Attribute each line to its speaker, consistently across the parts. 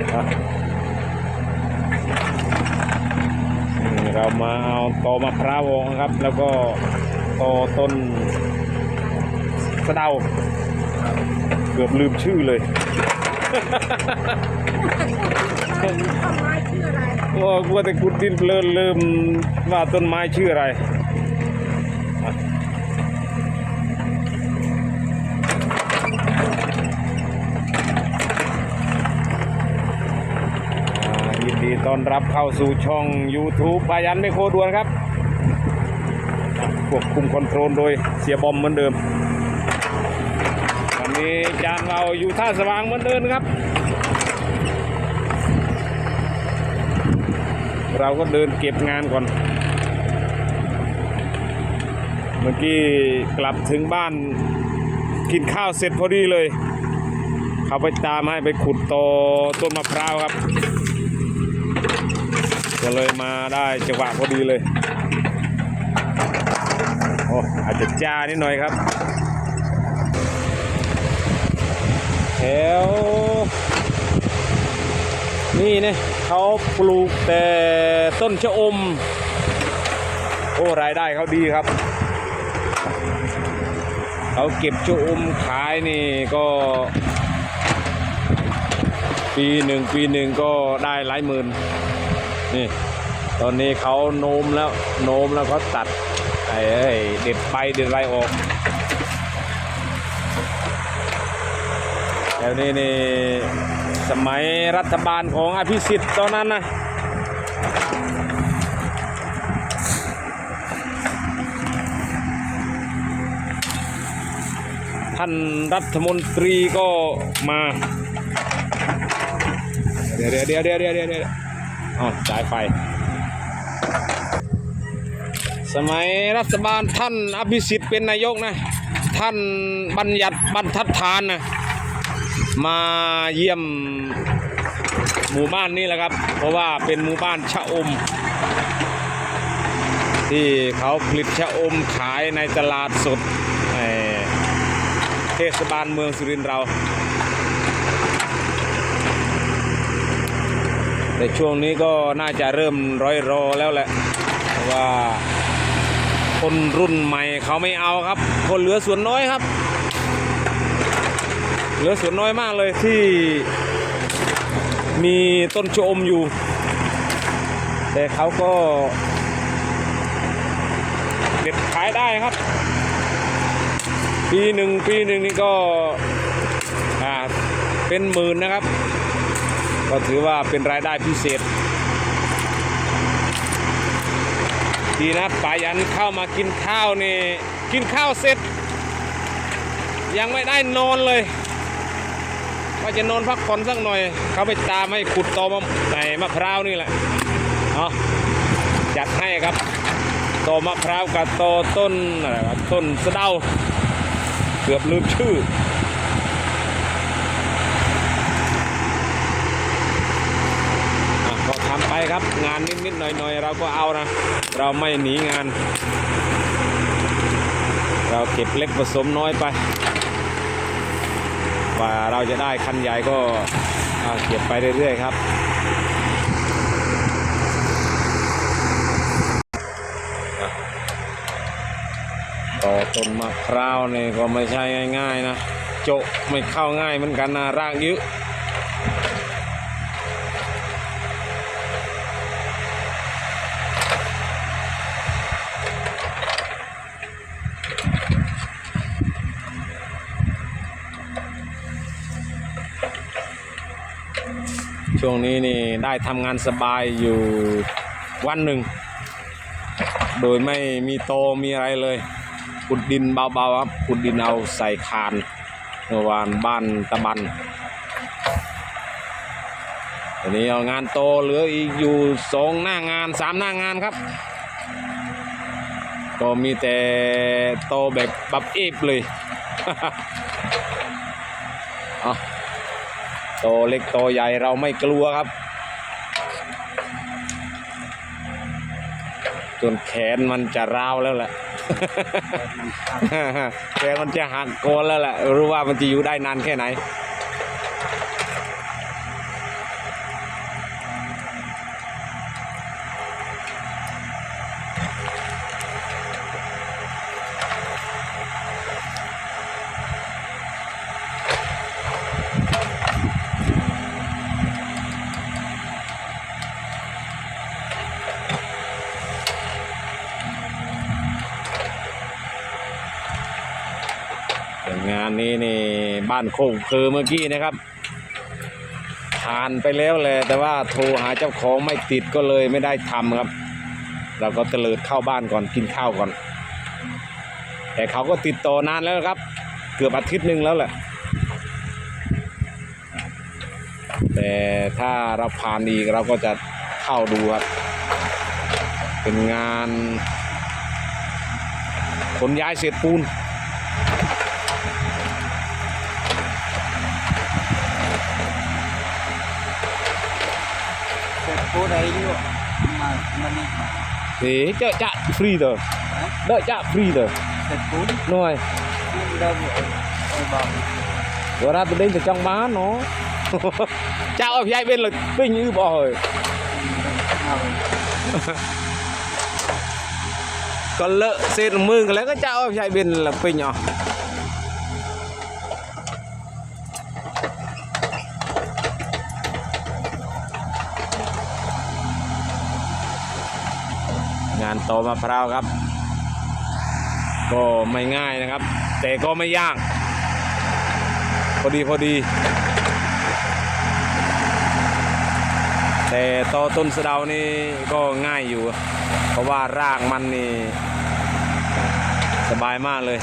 Speaker 1: อะนี่เรามาเอาตอมะพร้าวออกนะครับ แล้วก็ตอต้นสะเดาเกือบลืมชื่อเลย
Speaker 2: ต้นไม้ชื่ออะไร
Speaker 1: โอ้กลัวแต่กุดดินเพลินลืมว่าต้นไม้ชื่ออะไร ต้อนรับเข้าสู่ช่อง YouTube ปายันไม่โคดวนครับควบคุมคอนโทรลโดยเสียบอมเหมือนเดิม วันนี้จานเราอยู่ท่าสว่างเหมือนเดิมครับ เราก็เดินเก็บงานก่อน เมื่อกี้กลับถึงบ้านกินข้าวเสร็จพอดีเลย เขาไปตามให้ไปขุดตอต้นมะพร้าวครับ ก็เลยมาได้จังหวะพอดีเลยโอ้อาจจะจ้านิดหน่อยครับ แถว นี่เนี่ยเขาปลูกแต่ต้นชะอม โอ้รายได้เขาดีครับ เขาเก็บชะอมขายนี่ก็ ปีหนึ่งปีหนึ่งก็ได้หลายหมื่น นี่ ตอนนี้เขาโน้มแล้วโน้มแล้วเขาตัดไอ้เด็ดไปเด็ดไรออกแล้วนี่นี่สมัยรัฐบาลของอภิสิทธิ์ตอนนั้นนะท่านรัฐมนตรีก็มา เดี๋ยวเดี๋ยวเดี๋ยวเดี๋ยวเดี๋ยว อ๋อจ่ายไฟ สมัยรัฐบาลท่านอภิสิทธิ์เป็นนายกนะ ท่านบัญญัติบรรทัดฐานนะ มาเยี่ยมหมู่บ้านนี้แหละครับ เพราะว่าเป็นหมู่บ้านชะอม ที่เขาผลิตชะอมขายในตลาดสดเอ่อเทศบาลเมืองสุรินทร์เรา แต่ช่วงนี้ก็น่าจะเริ่มร้อยรอแล้วแหละว่าคนรุ่นใหม่เขาไม่เอาครับ คนเหลือส่วนน้อยครับ เหลือส่วนน้อยมากเลยที่มีต้นชมอยู่ แต่เขาก็เด็ดขายได้ครับ ปีหนึ่งปีหนึ่งนี่ก็อ่าเป็นหมื่นนะครับ ก็ถือว่าเป็นรายได้พิเศษ ดีนะป่ายันเข้ามากินข้าวนี่ กินข้าวเสร็จ ยังไม่ได้นอนเลยว่าจะนอนพักผ่อนสักหน่อย เขาไปตามให้ขุดตอมะไอ้มะพร้าวนี่แหละเอาจัดให้ครับตอมะพร้าวกับตอต้นอะไรครับต้นสะเดาเกือบลืมชื่อ อะก็ทำไป ครับ งานนิดๆหน่อยๆ เราก็เอานะ เราไม่หนีงาน เราเก็บเล็กผสมน้อยไปว่าเราจะได้คันใหญ่ก็เก็บไปเรื่อยๆครับต่อต้นมะพร้าวนี่ก็ไม่ใช่ง่าย ๆ นะ โจไม่เข้าง่ายเหมือนกันนะรากเยอะ ช่วงนี้นี่ได้ทำงานสบายอยู่วันหนึ่ง โดยไม่มีโตมีอะไรเลยขุดดินเบาๆครับขุดดินเอาใส่คานเมื่อวานบ้านตะบันทีนี้เอางานโตเหลืออีกอยู่สองหน้างานสามหน้างานครับ ก็มีแต่โตแบบบับเอฟเลย เอาโตเล็กโตใหญ่เราไม่กลัวครับ จนแขนมันจะร้าวแล้วแหละแขนมันจะหักโกนแล้วแหละรู้ว่ามันจะอยู่ได้นานแค่ไหนานโคกคือเมื่อกี้นะครับ ผ่านไปแล้วแหละแต่ว่าโทรหาเจ้าของไม่ติดก็เลยไม่ได้ทำครับ เราก็เตลิดเข้าบ้านก่อนกินข้าวก่อน แต่เขาก็ติดต่อนานแล้วครับ เกือบอาทิตย์หนึ่งแล้วแหละแต่ถ้าเราผ่านอีกเราก็จะเข้าดูครับ เป็นงานขนย้ายเศษปูน
Speaker 3: เสร็จปูได้อยู่มามันนี่
Speaker 1: thì chợ chạ free rồi đợi chạ free rồi
Speaker 3: เสร็จปู
Speaker 1: rồi
Speaker 3: เดิมไอ้บอก
Speaker 1: vừa ra từ đây từ trong má nó chào ở hai bên là pin như bò rồi
Speaker 3: เอา
Speaker 1: còn lợ xịt mương cái lấy cái chào ở hai bên là pin nhỏ ngàn tò m ะพร้าวครับ ก็ไม่ง่ายนะครับ แต่ก็ไม่ยาก พอดีพอดี แต่ตอต้นสะเดานี่ก็ง่ายอยู่ เพราะว่ารากมันนี่ สบายมากเลย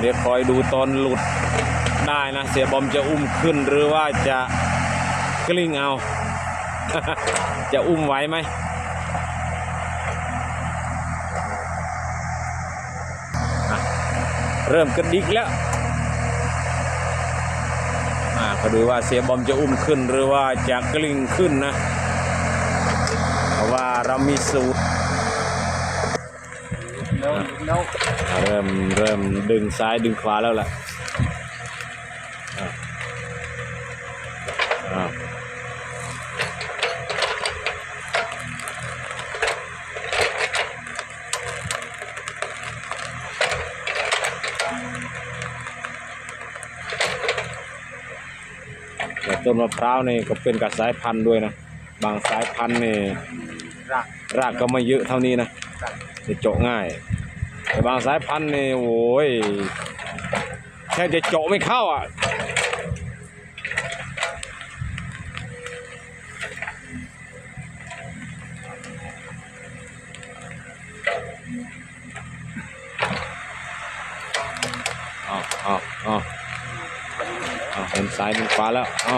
Speaker 1: เดี๋ยวคอยดูตอนหลุดได้นะ เสียบอมจะอุ้มขึ้นหรือว่าจะกลิ้งเอา จะอุ้มไหวไหมเริ่มกระดิกแล้วอ่าก็ดูว่าเสียบอมจะอุ้มขึ้นหรือว่าจะกลิ้งขึ้นนะ เพราะว่าเรามีสูตร เริ่มเริ่มดึงซ้ายดึงขวาแล้วล่ะอะอะแต่ต้นมะพร้าวนี่ก็เป็นกับสายพันธุ์ด้วยนะ บางสายพันธุ์นี่
Speaker 3: รัก
Speaker 1: รากก็ไม่เยอะเท่านี้นะจะเจาะง่าย แต่บางสายพันธุ์นี่โอ้ยแค่จะเจาะไม่เข้าอะอาเอาเอาเอเห็นซ้ายเป็นขวาแล้วเอา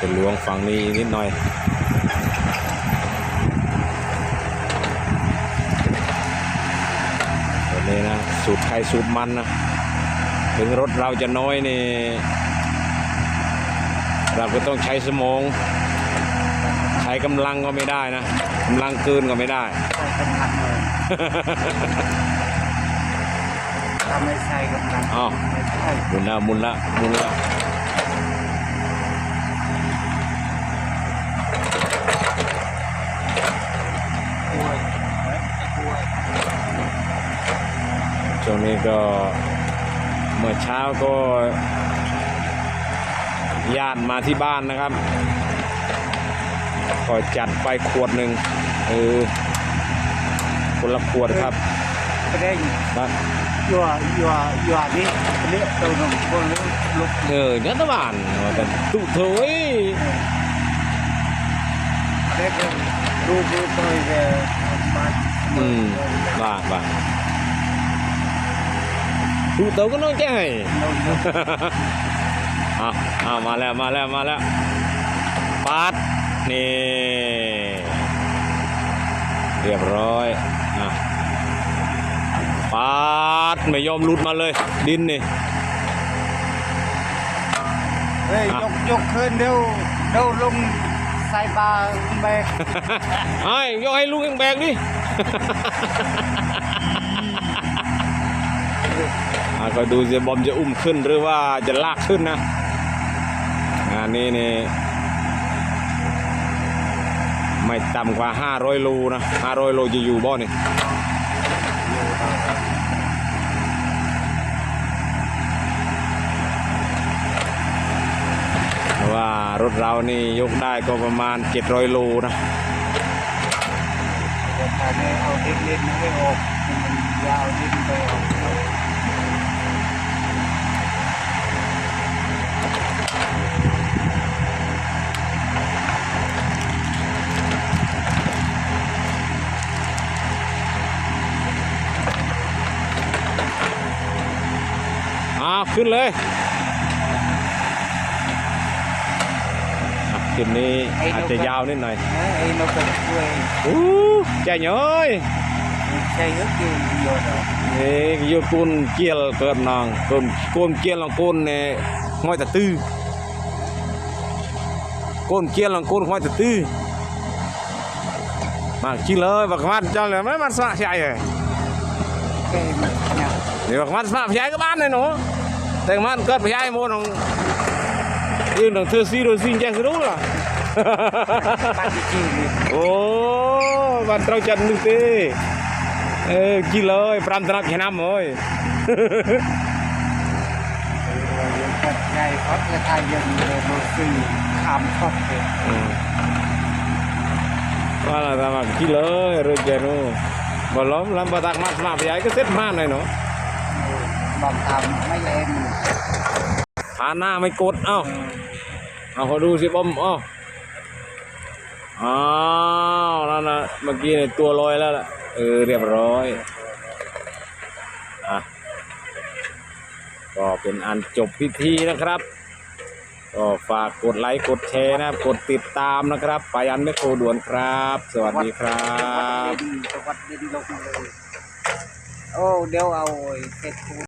Speaker 1: จะล้วงฝั่งนี้อีกนิดหน่อยวันนี้นะ สูตรใครสูตรมันนะ ถึงรถเราจะน้อยนี่ เราก็ต้องใช้สมอง ใช้กำลังก็ไม่ได้นะกำลังเกินก็ไม่ได้
Speaker 3: ใส่กำลังเลย ถ้าไม่ใส่กำลัง
Speaker 1: อ้าว
Speaker 3: ไม่ใช่
Speaker 1: หมุนละหมุนละหมุนละ
Speaker 3: กล้วยกล้วย
Speaker 1: ช่วงนี้ก็เมื่อเช้าก็ญาติมาที่บ้านนะครับ ก็จัดไปขวดหนึ่งเออคนละขวดครับ
Speaker 3: ก็ได้
Speaker 1: นะ
Speaker 3: ยัวยัวยัวนี่เลี้ยตัวหนุ่มคนลุกลุก
Speaker 1: เออเนี่ยตะบานว่าแต่ตุเถอย
Speaker 3: เด็กดูดูตัวเองมา
Speaker 1: อืมบ้าบ้าตุเถอยก็น้องใจ
Speaker 3: เราเยอะ
Speaker 1: เอาเอามาแล้วมาแล้วมาแล้วปัดนี่เรียบร้อย อะปัดไม่ยอมหลุดมาเลย ดินนี่
Speaker 3: เฮ้ยยกยกขึ้นเดี๋ยวเดี๋ยวลงใส่บาแบก
Speaker 1: ไอ้ยกให้ลูกยังแบกดิอะก็ดูเสียบอมจะอุ้มขึ้นหรือว่าจะลากขึ้นนะนี้นี่ไม่ต่ำกว่า 500โลนะ 500โลจะอยู่บ่นี่ารถเรานี่ยกได้ก็ประมาณ 700 โลนะ
Speaker 3: เดี๋ยวถ้าไม่เอาดินดินไม่ออกมันยาวดินไปออก
Speaker 1: ขึ้นเลย คลิปนี้อาจจะยาวนิดหน่อย
Speaker 3: เอ้ยไอ้นกกระช่วย
Speaker 1: อู้ใจเย้ย
Speaker 3: ใช่ก็คือโยนเอา
Speaker 1: นี่โยกุนเกียลเกิดนองกุนกุนเกียลของกุนเนี่ยห้อยตะตื้อกุนเกียลของกุนห้อยตะตื้อมาจริงเลยบักมันจังเลยมันมันสะใจเลย
Speaker 3: แค่เนี่ย
Speaker 1: เดี๋ยวบักมันสะใจก็บ้านเลยหนูแต่มันเกิดพยายโมนของ ยืนของเธอซีโรซีแจ้งสิรู้ล่ะ
Speaker 3: บ้านที่ชื่อนี่
Speaker 1: โอ้บ้านเราจัดนึกเต้เออกี่เลยปรามตนักแค่น้ำเอ้ย
Speaker 3: ปัจจัยพัดกระทายยังเลยโมซี่ขามชอบเลย
Speaker 1: ว่าเราทำกี่เลยรู้จักนู้บ่ล้มลำบากมาสมาพยายก็เซ็ตมาหน่อยเนาะ
Speaker 3: บางทำไม่เล่น
Speaker 1: หาหน้าไม่กดเอ้า เอาขอดูสิบอมอ้าอ้าวนั่นนะเมื่อกี้เนี่ยตัวลอยแล้วล่ะเออเรียบร้อยอะก็เป็นอันจบพิธีนะครับก็ฝากกดไลค์กดแชร์นะครับ กดติดตามนะครับไปอันไม่โครด่วนครับ สวัสดีครับ
Speaker 3: ดินวัดดินลงเลยโอ้เดี๋ยวเอาไอ้เศษปูน